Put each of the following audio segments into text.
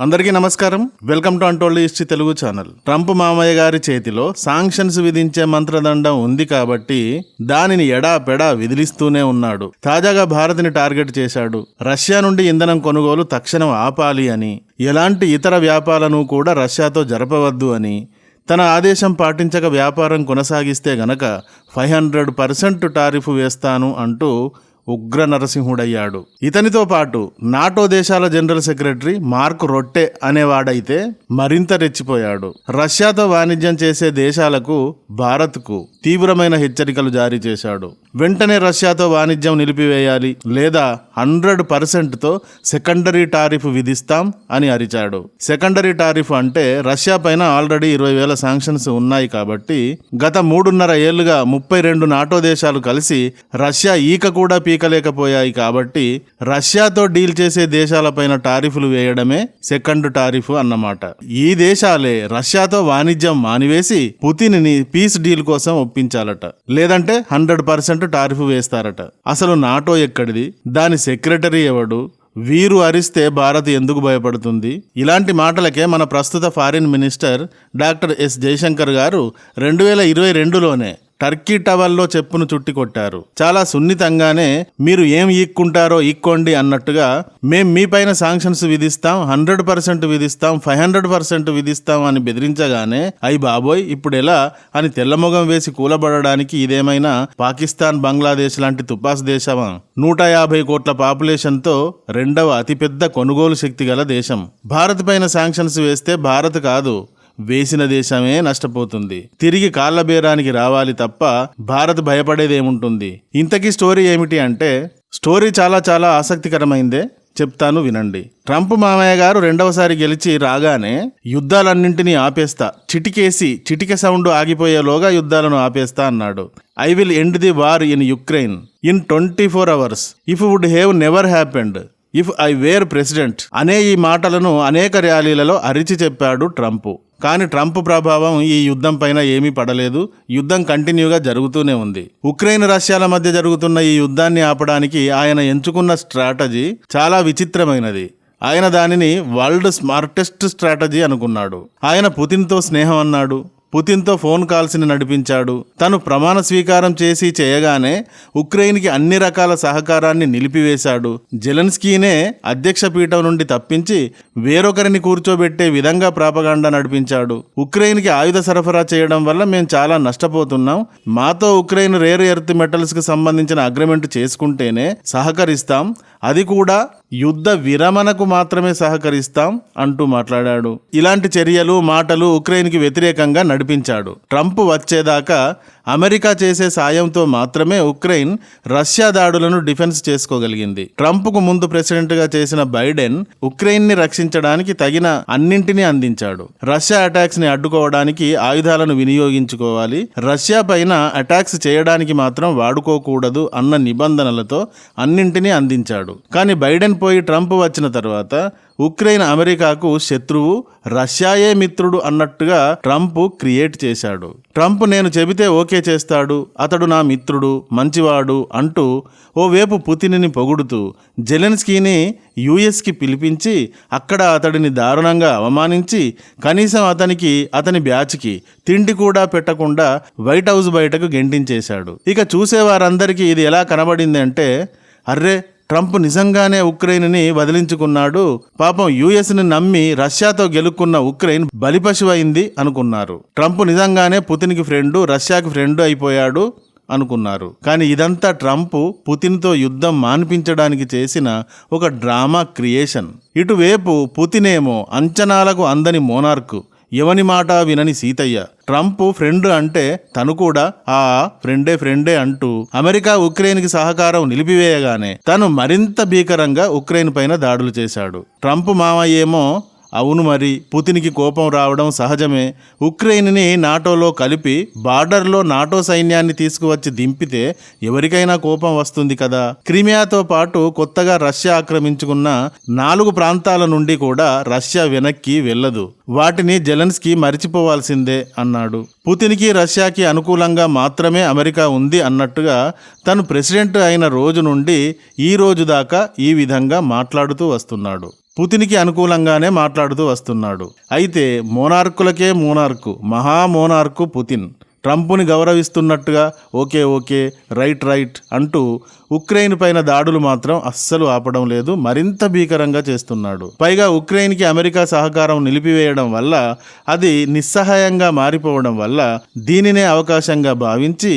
అందరికీ నమస్కారం. Welcome to untold history Telugu channel. Trump మామయ్య గారి చేతిలో సాంక్షన్స్ విధించే మంత్రదండం ఉంది కాబట్టి దానిని ఎడాపెడా విధిలిస్తూనే ఉన్నాడు. తాజాగా భారత్ని టార్గెట్ చేశాడు. రష్యా నుండి ఇంధనం కొనుగోలు తక్షణం ఆపాలి అని ఎలాంటి ఇతర వ్యాపారాలను కూడా రష్యాతో జరపవద్దు అని తన ఆదేశం పాటించక వ్యాపారం కొనసాగిస్తే గనక ఫైవ్ హండ్రెడ్ పర్సెంట్ టారిఫ్ వేస్తాను అంటూ ఉగ్ర నరసింహుడయ్యాడు. ఇతనితో పాటు నాటో దేశాల జనరల్ సెక్రటరీ మార్క్ రొట్టె అనేవాడైతే మరింత రెచ్చిపోయాడు. రష్యాతో వాణిజ్యం చేసే దేశాలకు భారత్కు తీవ్రమైన హెచ్చరికలు జారీ చేశాడు. వెంటనే రష్యాతో వాణిజ్యం నిలిపివేయాలి లేదా హండ్రెడ్ పర్సెంట్తో సెకండరీ టారిఫ్ విధిస్తాం అని అరిచాడు. సెకండరీ టారిఫ్ అంటే రష్యా పైన ఆల్రెడీ ఇరవై వేల శాంక్షన్స్ ఉన్నాయి కాబట్టి గత మూడున్నర ఏళ్ళుగా ముప్పై రెండు నాటో దేశాలు కలిసి రష్యా ఈక కూడా పీకలేకపోయాయి కాబట్టి రష్యాతో డీల్ చేసే దేశాలపైన టారిఫ్లు వేయడమే సెకండ్ టారిఫ్ అన్నమాట. ఈ దేశాలే రష్యాతో వాణిజ్యం మానివేసి పుతిన్ని పీస్ డీల్ కోసం ఒప్పించాలట. లేదంటే హండ్రెడ్ పర్సెంట్ టారిఫ్ వేస్తారట. అసలు నాటో ఎక్కడిది? దాని సెక్రటరీ ఎవడు? వీరు అరిస్తే భారత్ ఎందుకు భయపడుతుంది? ఇలాంటి మాటలకే మన ప్రస్తుత foreign minister doctor S Jaishankar garu రెండు వేల ఇరవై రెండులోనే టర్కీ టవల్లో చెప్పును చుట్టి కొట్టారు. చాలా సున్నితంగానే మీరు ఏం ఈక్కుంటారో ఈక్కోండి అన్నట్టుగా మేం మీపైన శాంక్షన్స్ విధిస్తాం హండ్రెడ్ పర్సెంట్ విధిస్తాం ఫైవ్ హండ్రెడ్ పర్సెంట్ విధిస్తాం అని బెదిరించగానే అయి బాబోయ్ ఇప్పుడు ఎలా అని తెల్లమొగం వేసి కూలబడడానికి ఇదేమైనా పాకిస్తాన్ బంగ్లాదేశ్ లాంటి తుపాస్ దేశమా? నూట యాభై కోట్ల పాపులేషన్తో రెండవ అతిపెద్ద కొనుగోలు శక్తి గల దేశం. భారత్ పైన శాంక్షన్స్ వేస్తే భారత్ కాదు వేసిన దేశమే నష్టపోతుంది. తిరిగి కాళ్ళ బేరానికి రావాలి తప్ప భారత్ భయపడేదేముంటుంది? ఇంతకీ స్టోరీ ఏమిటి అంటే స్టోరీ చాలా చాలా ఆసక్తికరమైందే చెప్తాను వినండి. ట్రంప్ మామయ్య గారు రెండవసారి గెలిచి రాగానే యుద్ధాలన్నింటినీ ఆపేస్తా. చిటికేసి చిటిక సౌండ్ ఆగిపోయేలోగా యుద్ధాలను ఆపేస్తా అన్నాడు. I will end the war in Ukraine in twenty four hours if would have never happened if I were president అనే ఈ మాటలను అనేక ర్యాలీలలో అరిచి చెప్పాడు ట్రంప్. కానీ ట్రంప్ ప్రభావం ఈ యుద్ధం పైన ఏమీ పడలేదు. యుద్ధం కంటిన్యూగా జరుగుతూనే ఉంది. ఉక్రెయిన్ రష్యాల మధ్య జరుగుతున్న ఈ యుద్ధాన్ని ఆపడానికి ఆయన ఎంచుకున్న స్ట్రాటజీ చాలా విచిత్రమైనది. ఆయన దానిని వరల్డ్ స్మార్టెస్ట్ స్ట్రాటజీ అనుకున్నాడు. ఆయన పుతిన్తో స్నేహం అన్నాడు. పుతిన్తో ఫోన్ కాల్స్ని నడిపించాడు. తను ప్రమాణ స్వీకారం చేసి చేయగానే ఉక్రెయిన్కి అన్ని రకాల సహకారాన్ని నిలిపివేశాడు. జెలెన్స్కీనే అధ్యక్ష పీఠం నుండి తప్పించి వేరొకరిని కూర్చోబెట్టే విధంగా ప్రాపగాండా నడిపించాడు. ఉక్రెయిన్కి ఆయుధ సరఫరా చేయడం వల్ల మేము చాలా నష్టపోతున్నాం. మాతో ఉక్రెయిన్ రేర్ ఎర్త్ మెటల్స్కి సంబంధించిన అగ్రిమెంట్ చేసుకుంటేనే సహకరిస్తాం. అది కూడా యుద్ధ విరమణకు మాత్రమే సహకరిస్తాం అంటూ మాట్లాడాడు. ఇలాంటి చర్యలు మాటలు ఉక్రెయిన్కి వ్యతిరేకంగా నడిపించాడు ట్రంప్ వచ్చేదాకా అమెరికా చేసే సాయంతో మాత్రమే ఉక్రెయిన్ రష్యా దాడులను డిఫెన్స్ చేసుకోగలిగింది. ట్రంప్కు ముందు ప్రెసిడెంట్గా చేసిన బైడెన్ ఉక్రెయిన్ని రక్షించడానికి తగిన అన్నింటినీ అందించాడు. రష్యా అటాక్స్ని అడ్డుకోవడానికి ఆయుధాలను వినియోగించుకోవాలి. రష్యా పైన అటాక్స్ చేయడానికి మాత్రం వాడుకోకూడదు అన్న నిబంధనలతో అన్నింటినీ అందించాడు. కానీ బైడెన్ పోయి ట్రంప్ వచ్చిన తర్వాత ఉక్రెయిన్ అమెరికాకు శత్రువు రష్యాయే మిత్రుడు అన్నట్టుగా ట్రంప్ క్రియేట్ చేశాడు. ట్రంప్ నేను చెబితే ఓకే చేస్తాడు. అతడు నా మిత్రుడు మంచివాడు అంటూ ఓవేపు పుతినిని పొగుడుతూ జెలెన్స్కీని యుఎస్కి పిలిపించి అక్కడ అతడిని దారుణంగా అవమానించి కనీసం అతనికి అతని బ్యాచ్కి తిండి కూడా పెట్టకుండా వైట్ హౌస్ బయటకు గెంటించేశాడు. ఇక చూసేవారందరికీ ఇది ఎలా కనబడింది అంటే అర్రే ట్రంప్ నిజంగానే ఉక్రెయిన్ని వదిలించుకున్నాడు. పాపం యుఎస్ని నమ్మి రష్యాతో గెలుక్కున్న ఉక్రెయిన్ బలిపశువైంది అనుకున్నారు. ట్రంప్ నిజంగానే పుతిన్కి ఫ్రెండు రష్యాకి ఫ్రెండు అయిపోయాడు అనుకున్నారు. కానీ ఇదంతా ట్రంప్ పుతిన్తో యుద్ధం మాన్పించడానికి చేసిన ఒక డ్రామా క్రియేషన్. ఇటువైపు పుతినేమో అంచనాలకు అందని మోనార్కు ఎవని మాట వినని సీతయ్య. ట్రంప్ ఫ్రెండ్ అంటే తను కూడా ఆ ఫ్రెండే ఫ్రెండే అంటూ అమెరికా ఉక్రెయిన్కి సహకారం నిలిపివేయగానే తను మరింత భీకరంగా ఉక్రెయిన్ పైన దాడులు చేశాడు. ట్రంప్ మామయ్యేమో అవును మరి పుతిన్కి కోపం రావడం సహజమే. ఉక్రెయిన్ని నాటోలో కలిపి బార్డర్లో నాటో సైన్యాన్ని తీసుకువచ్చి దింపితే ఎవరికైనా కోపం వస్తుంది కదా? క్రిమియాతో పాటు కొత్తగా రష్యా ఆక్రమించుకున్న నాలుగు ప్రాంతాల నుండి కూడా రష్యా వెనక్కి వెళ్ళదు. వాటిని జెలెన్స్కి మరిచిపోవాల్సిందే అన్నాడు. పుతిన్కి రష్యాకి అనుకూలంగా మాత్రమే అమెరికా ఉంది అన్నట్టుగా తను ప్రెసిడెంట్ అయిన రోజు నుండి ఈ రోజు దాకా ఈ విధంగా మాట్లాడుతూ వస్తున్నాడు. పుతిన్కి అనుకూలంగానే మాట్లాడుతూ వస్తున్నాడు. అయితే మోనార్కులకే మోనార్కు మహా మోనార్కు పుతిన్. ట్రంప్ని గౌరవిస్తున్నట్టుగా ఓకే ఓకే రైట్ రైట్ అంటూ ఉక్రెయిన్ పైన దాడులు మాత్రం అస్సలు ఆపడం లేదు మరింత భీకరంగా చేస్తున్నాడు. పైగా ఉక్రెయిన్కి అమెరికా సహకారం నిలిపివేయడం వల్ల అది నిస్సహాయంగా మారిపోవడం వల్ల దీనినే అవకాశంగా భావించి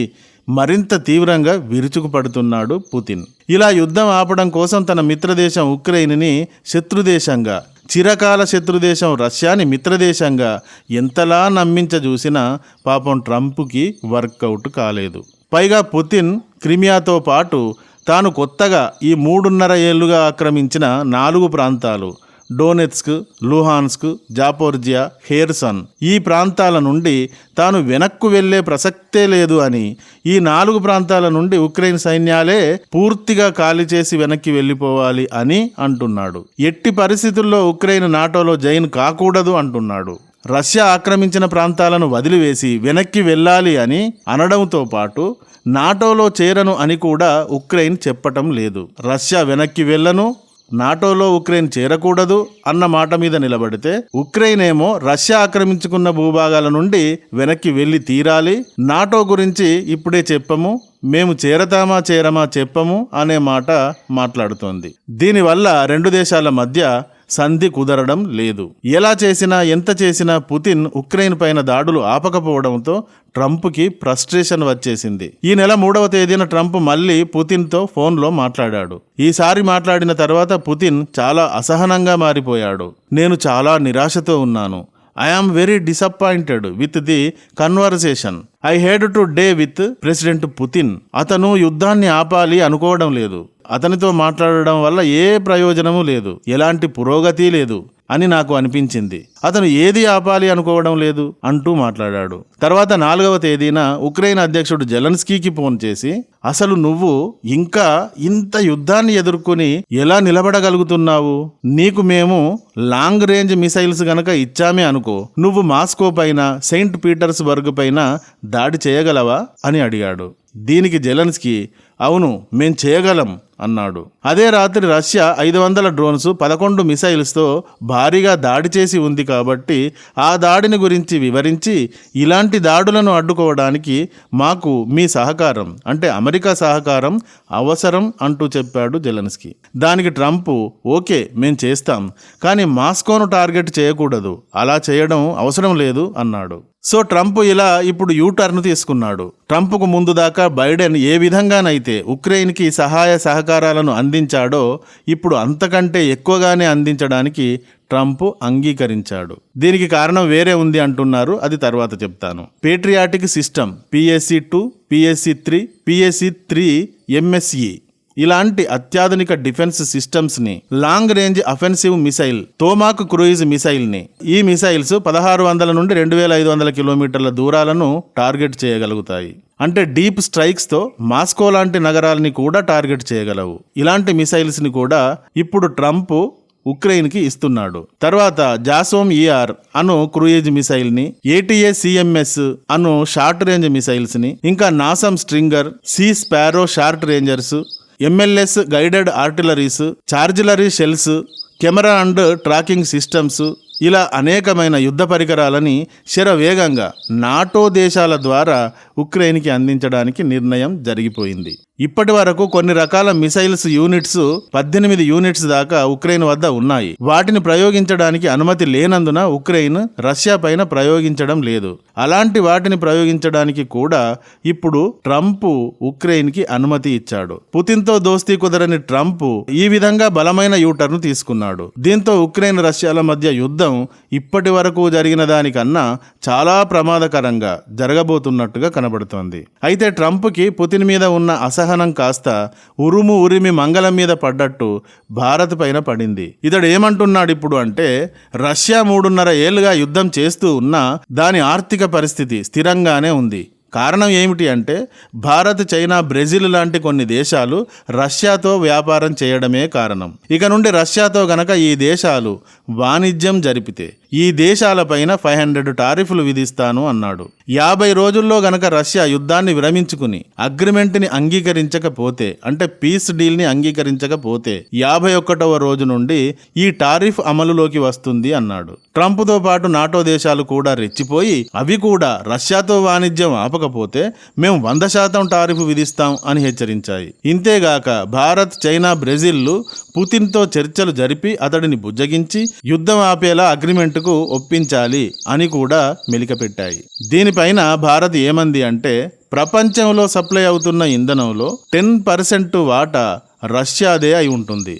మరింత తీవ్రంగా విరుచుకుపడుతున్నాడు పుతిన్. ఇలా యుద్ధం ఆపడం కోసం తన మిత్రదేశం ఉక్రెయిన్ని శత్రుదేశంగా చిరకాల శత్రుదేశం రష్యాని మిత్రదేశంగా ఎంతలా నమ్మించ చూసినా పాపం ట్రంప్కి వర్కౌట్ కాలేదు. పైగా పుతిన్ క్రిమియాతో పాటు తాను కొత్తగా ఈ మూడున్నర ఏళ్ళుగా ఆక్రమించిన నాలుగు ప్రాంతాలు డోనెత్స్క్ లుహాన్స్క్ జాపోర్జియా హేర్సన్ ఈ ప్రాంతాల నుండి తాను వెనక్కు వెళ్ళే ప్రసక్తే లేదు అని ఈ నాలుగు ప్రాంతాల నుండి ఉక్రెయిన్ సైన్యాలే పూర్తిగా ఖాళీ చేసి వెనక్కి వెళ్ళిపోవాలి అని అంటున్నాడు. ఎట్టి పరిస్థితుల్లో ఉక్రెయిన్ నాటోలో జైన్ కాకూడదు అంటున్నాడు. రష్యా ఆక్రమించిన ప్రాంతాలను వదిలివేసి వెనక్కి వెళ్ళాలి అని అనడంతో పాటు నాటోలో చేరను అని కూడా ఉక్రెయిన్ చెప్పటం లేదు. రష్యా వెనక్కి వెళ్ళను నాటోలో ఉక్రెయిన్ చేరకూడదు అన్న మాట మీద నిలబడితే ఉక్రెయిన్ ఏమో రష్యా ఆక్రమించుకున్న భూభాగాల నుండి వెనక్కి వెళ్ళి తీరాలి. నాటో గురించి ఇప్పుడే చెప్పము మేము చేరతామా చేరమా చెప్పము అనే మాట మాట్లాడుతోంది. దీనివల్ల రెండు దేశాల మధ్య సంధి కుదరడం లేదు. ఎలా చేసినా ఎంత చేసినా పుతిన్ ఉక్రెయిన్ పైన దాడులు ఆపకపోవడంతో ట్రంప్కి ఫ్రస్ట్రేషన్ వచ్చేసింది. ఈ నెల మూడవ తేదీన ట్రంప్ మళ్ళీ పుతిన్తో ఫోన్లో మాట్లాడాడు. ఈసారి మాట్లాడిన తర్వాత పుతిన్ చాలా అసహనంగా మారిపోయాడు. నేను చాలా నిరాశతో ఉన్నాను. I am very disappointed with the conversation I had today with president Putin అతను యుద్ధాన్ని ఆపాలి అనుకోవడం లేదు. అతనితో మాట్లాడడం వల్ల ఏ ప్రయోజనము లేదు. ఎలాంటి పురోగతి లేదు అని నాకు అనిపించింది. అతను ఏది ఆపాలి అనుకోవడం లేదు అంటూ మాట్లాడాడు. తర్వాత నాలుగవ తేదీన ఉక్రెయిన్ అధ్యక్షుడు జెలన్స్కీకి ఫోన్ చేసి అసలు నువ్వు ఇంకా ఇంత యుద్ధాన్ని ఎదుర్కొని ఎలా నిలబడగలుగుతున్నావు? నీకు మేము లాంగ్ రేంజ్ మిసైల్స్ గనక ఇచ్చామే అనుకో నువ్వు మాస్కో పైన సెయింట్ పీటర్స్బర్గ్ పైన దాడి చేయగలవా? అని అడిగాడు. దీనికి జెలన్స్కీ అవును మేం చేయగలం. అన్నాడు. అదే రాత్రి రష్యా ఐదు వందల డ్రోన్స్ పదకొండు మిసైల్స్తో భారీగా దాడి చేసి ఉంది కాబట్టి ఆ దాడిని గురించి వివరించి ఇలాంటి దాడులను అడ్డుకోవడానికి మాకు మీ సహకారం అంటే అమెరికా సహకారం అవసరం అంటూ చెప్పాడు జెలెన్స్కీ. దానికి ట్రంప్ ఓకే మేం చేస్తాం కానీ మాస్కోను టార్గెట్ చేయకూడదు అలా చేయడం అవసరం లేదు అన్నాడు. సో ట్రంప్ ఇలా ఇప్పుడు యూ టర్న్ తీసుకున్నాడు. ట్రంప్కు ముందు దాకా బైడెన్ ఏ విధంగానైతే ఉక్రెయిన్కి సహాయ సహకారం సహకారాలను అందించాడో ఇప్పుడు అంతకంటే ఎక్కువగానే అందించడానికి ట్రంప్ అంగీకరించాడు. దీనికి కారణం వేరే ఉంది అంటున్నారు అది తర్వాత చెప్తాను. Patriotic system PSC two PSC three PSC three MSE ఇలాంటి అత్యాధునిక defence సిస్టమ్స్ని long range offensive missile Tomahawk cruise మిసైల్ని ఈ మిసైల్స్ పదహారు వందల నుండి రెండు వేల ఐదు వందల కిలోమీటర్ల దూరాలను టార్గెట్ చేయగలుగుతాయి. అంటే డీప్ స్ట్రైక్స్తో మాస్కో లాంటి నగరాలని కూడా టార్గెట్ చేయగలవు. ఇలాంటి మిసైల్స్ని కూడా ఇప్పుడు ట్రంప్ ఉక్రెయిన్కి ఇస్తున్నాడు. తర్వాత జాసోమ్ ఈఆర్ అను క్రూయేజ్ మిసైల్ని ఏటీఏ సిఎంఎస్ అను షార్ట్ రేంజ్ మిసైల్స్ని ఇంకా NASAMS stringer C sparrow short rangers MLS guided artilleries చార్జిలరీ shells camera and tracking systems ఇలా అనేకమైన యుద్ధ పరికరాలని శరవేగంగా నాటో దేశాల ద్వారా ఉక్రెయిన్కి అందించడానికి నిర్ణయం జరిగిపోయింది. ఇప్పటి వరకు కొన్ని రకాల మిసైల్స్ యూనిట్స్ పద్దెనిమిది యూనిట్స్ దాకా ఉక్రెయిన్ వద్ద ఉన్నాయి. వాటిని ప్రయోగించడానికి అనుమతి లేనందున ఉక్రెయిన్ రష్యా పైన ప్రయోగించడం లేదు. అలాంటి వాటిని ప్రయోగించడానికి కూడా ఇప్పుడు ట్రంప్ ఉక్రెయిన్కి అనుమతి ఇచ్చాడు. పుతిన్తో దోస్తీ కుదరని ట్రంప్ ఈ విధంగా బలమైన యూటర్ను తీసుకున్నాడు. దీంతో ఉక్రెయిన్ రష్యాల మధ్య యుద్ధం ఇప్పటి వరకు జరిగిన దానికన్నా చాలా ప్రమాదకరంగా జరగబోతున్నట్టుగా కనబడుతోంది. అయితే ట్రంప్కి పుతిన్ మీద ఉన్న అసహనం కాస్త ఉరుము ఉరిమి మంగళం మీద పడ్డట్టు భారత్ పైన పడింది. ఇతడు ఏమంటున్నాడు ఇప్పుడు అంటే రష్యా మూడున్నర ఏళ్ళుగా యుద్ధం చేస్తూ ఉన్నా దాని ఆర్థిక పరిస్థితి స్థిరంగానే ఉంది. కారణం ఏమిటి అంటే భారత్ చైనా బ్రెజిల్ లాంటి కొన్ని దేశాలు రష్యాతో వ్యాపారం చేయడమే కారణం. ఇక నుండి రష్యాతో గనక ఈ దేశాలు వాణిజ్యం జరిపితే ఈ దేశాలపైన ఫైవ్ హండ్రెడ్ టారిఫ్లు విధిస్తాను అన్నాడు. యాభై రోజుల్లో గనక రష్యా యుద్ధాన్ని విరమించుకుని అగ్రిమెంట్ని అంగీకరించకపోతే అంటే పీస్ డీల్ని అంగీకరించకపోతే యాభై ఒకటవ రోజు నుండి ఈ టారిఫ్ అమలులోకి వస్తుంది అన్నాడు. ట్రంప్తో పాటు నాటో దేశాలు కూడా రెచ్చిపోయి అవి కూడా రష్యాతో వాణిజ్యం ఆపకపోతే మేము వంద శాతం టారిఫ్ విధిస్తాం అని హెచ్చరించాయి. ఇంతేగాక భారత్ చైనా బ్రెజిల్లు పుతిన్తో చర్చలు జరిపి అతడిని బుజ్జగించి యుద్ధం ఆపేలా అగ్రిమెంట్ అగ్రిమెంట్కు ఒప్పించాలి అని కూడా మెలికపెట్టాయి. దీనిపైన భారత్ ఏమంది అంటే ప్రపంచంలో సప్లై అవుతున్న ఇంధనంలో టెన్ పర్సెంట్ వాటా రష్యాదే అయి ఉంటుంది.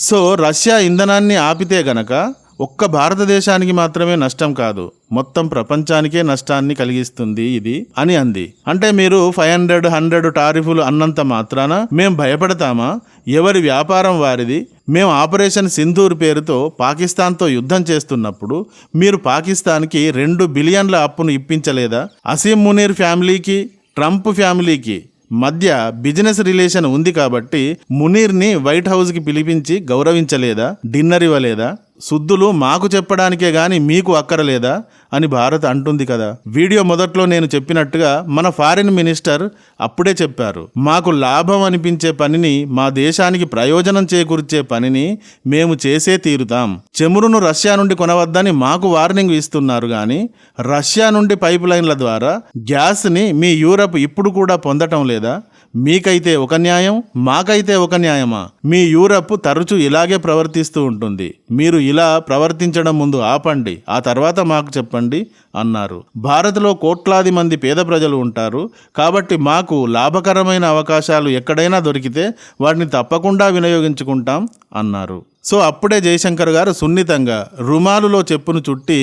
సో రష్యా ఇంధనాన్ని ఆపితే గనక ఒక్క భారతదేశానికి మాత్రమే నష్టం కాదు మొత్తం ప్రపంచానికే నష్టాన్ని కలిగిస్తుంది ఇది అని అంది. అంటే మీరు ఫైవ్ హండ్రెడ్ హండ్రెడ్ టారిఫులు అన్నంత మాత్రాన మేం భయపడతామా? ఎవరి వ్యాపారం వారిది? మేము ఆపరేషన్ సింధూర్ పేరుతో పాకిస్తాన్తో యుద్ధం చేస్తున్నప్పుడు మీరు పాకిస్తాన్కి రెండు బిలియన్ల అప్పును ఇప్పించలేదా? అసీం మునీర్ ఫ్యామిలీకి ట్రంప్ ఫ్యామిలీకి మధ్య బిజినెస్ రిలేషన్ ఉంది కాబట్టి మునీర్ని వైట్ హౌస్కి పిలిపించి గౌరవించలేదా? డిన్నర్ ఇవ్వలేదా? శుద్ధులు మాకు చెప్పడానికే గాని మీకు అక్కరలేదా? అని భారత్ అంటుంది కదా. వీడియో మొదట్లో నేను చెప్పినట్టుగా మన ఫారిన్ మినిస్టర్ అప్పుడే చెప్పారు. మాకు లాభం అనిపించే పనిని మా దేశానికి ప్రయోజనం చేకూర్చే పనిని మేము చేసే తీరుతాం. చెమురును రష్యా నుండి కొనవద్దని మాకు వార్నింగ్ ఇస్తున్నారు కానీ రష్యా నుండి పైప్ లైన్ల ద్వారా గ్యాస్ని మీ యూరప్ ఇప్పుడు కూడా పొందటం లేదా? మీకైతే ఒక న్యాయం మాకైతే ఒక న్యాయమా? మీ యూరప్ తరచూ ఇలాగే ప్రవర్తిస్తూ ఉంటుంది. మీరు ఇలా ప్రవర్తించడం ముందు ఆపండి ఆ తర్వాత మాకు చెప్పండి అన్నారు. భారత్లో కోట్లాది మంది పేద ప్రజలు ఉంటారు. కాబట్టి మాకు లాభకరమైన అవకాశాలు ఎక్కడైనా దొరికితే వాటిని తప్పకుండా వినియోగించుకుంటాం అన్నారు. సో అప్పుడే జయశంకర్ గారు సున్నితంగా రుమాలులో చెప్పును చుట్టి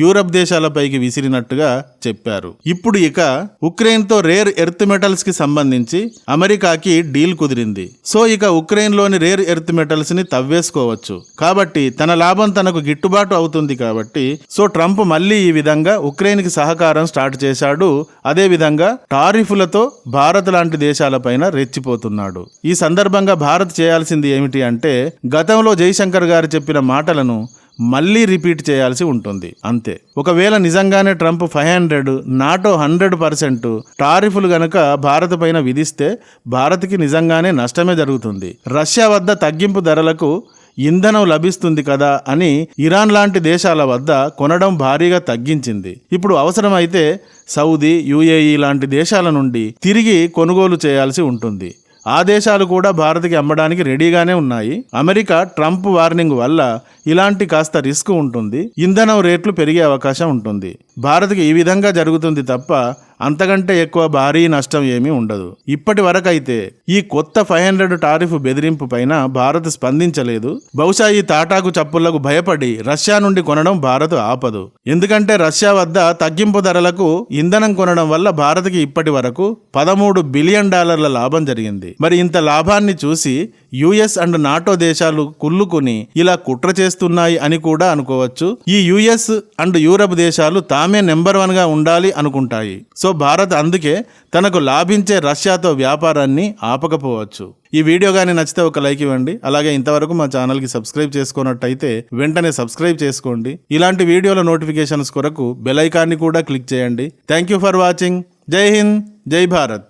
యూరప్ దేశాలపైకి విసిరినట్టుగా చెప్పారు. ఇప్పుడు ఇక ఉక్రెయిన్తో రేర్ ఎర్త్ మెటల్స్కి సంబంధించి అమెరికాకి డీల్ కుదిరింది. సో ఇక ఉక్రెయిన్లోని రేర్ ఎర్త్ మెటల్స్ని తవ్వేసుకోవచ్చు. కాబట్టి తన లాభం తనకు గిట్టుబాటు అవుతుంది కాబట్టి సో ట్రంప్ మళ్ళీ ఈ విధంగా ఉక్రెయిన్కి సహకారం స్టార్ట్ చేశాడు. అదేవిధంగా టారిఫులతో భారత్ లాంటి దేశాలపైన రెచ్చిపోతున్నాడు. ఈ సందర్భంగా భారత్ చేయాల్సింది ఏమిటి అంటే గతంలో జయశంకర్ గారు చెప్పిన మాటలను మళ్ళీ రిపీట్ చేయాల్సి ఉంటుంది. అంతే. ఒకవేళ నిజంగానే Trump five hundred NATO hundred percent టారిఫ్లు గనక భారత్ పైన విధిస్తే భారత్కి నిజంగానే నష్టమే జరుగుతుంది. రష్యా వద్ద తగ్గింపు ధరలకు ఇంధనం లభిస్తుంది కదా అని ఇరాన్ లాంటి దేశాల వద్ద కొనడం భారీగా తగ్గించింది. ఇప్పుడు అవసరమైతే సౌదీ యుఏఈ లాంటి దేశాల నుండి తిరిగి కొనుగోలు చేయాల్సి ఉంటుంది. ఆ దేశాలు కూడా భారత్కి అమ్మడానికి రెడీగానే ఉన్నాయి. అమెరికా ట్రంప్ వార్నింగ్ వల్ల ఇలాంటి కాస్త రిస్క్ ఉంటుంది. ఇంధనం రేట్లు పెరిగే అవకాశం ఉంటుంది. భారత్కి ఈ విధంగా జరుగుతుంది తప్ప అంతకంటే ఎక్కువ భారీ నష్టం ఏమీ ఉండదు. ఇప్పటి వరకైతే ఈ కొత్త ఫైవ్ హండ్రెడ్ టారిఫ్ బెదిరింపు పైన భారత్ స్పందించలేదు. బహుశా ఈ తాటాకు చప్పుళ్ళకు భయపడి రష్యా నుండి కొనడం భారత్ ఆపదు. ఎందుకంటే రష్యా వద్ద తగ్గింపు ధరలకు ఇంధనం కొనడం వల్ల భారత్కి ఇప్పటి వరకు పదమూడు బిలియన్ డాలర్ల లాభం జరిగింది. మరి ఇంత లాభాన్ని చూసి యుఎస్ అండ్ నాటో దేశాలు కుళ్ళుకుని ఇలా కుట్ర చేస్తున్నాయి అని కూడా అనుకోవచ్చు. ఈ యుఎస్ అండ్ యూరప్ దేశాలు తామే నెంబర్ వన్గా ఉండాలి అనుకుంటాయి. సో భారత్ అందుకే తనకు లాభించే రష్యాతో వ్యాపారాన్ని ఆపకపోవచ్చు. ఈ వీడియో కానీ నచ్చితే ఒక లైక్ ఇవ్వండి. అలాగే ఇంతవరకు మా ఛానల్కి సబ్స్క్రైబ్ చేసుకున్నట్టయితే వెంటనే సబ్స్క్రైబ్ చేసుకోండి. ఇలాంటి వీడియోల నోటిఫికేషన్స్ కొరకు బెల్ ఐకాన్ని కూడా క్లిక్ చేయండి. Thank you for watching. జై హింద్. జై భారత్.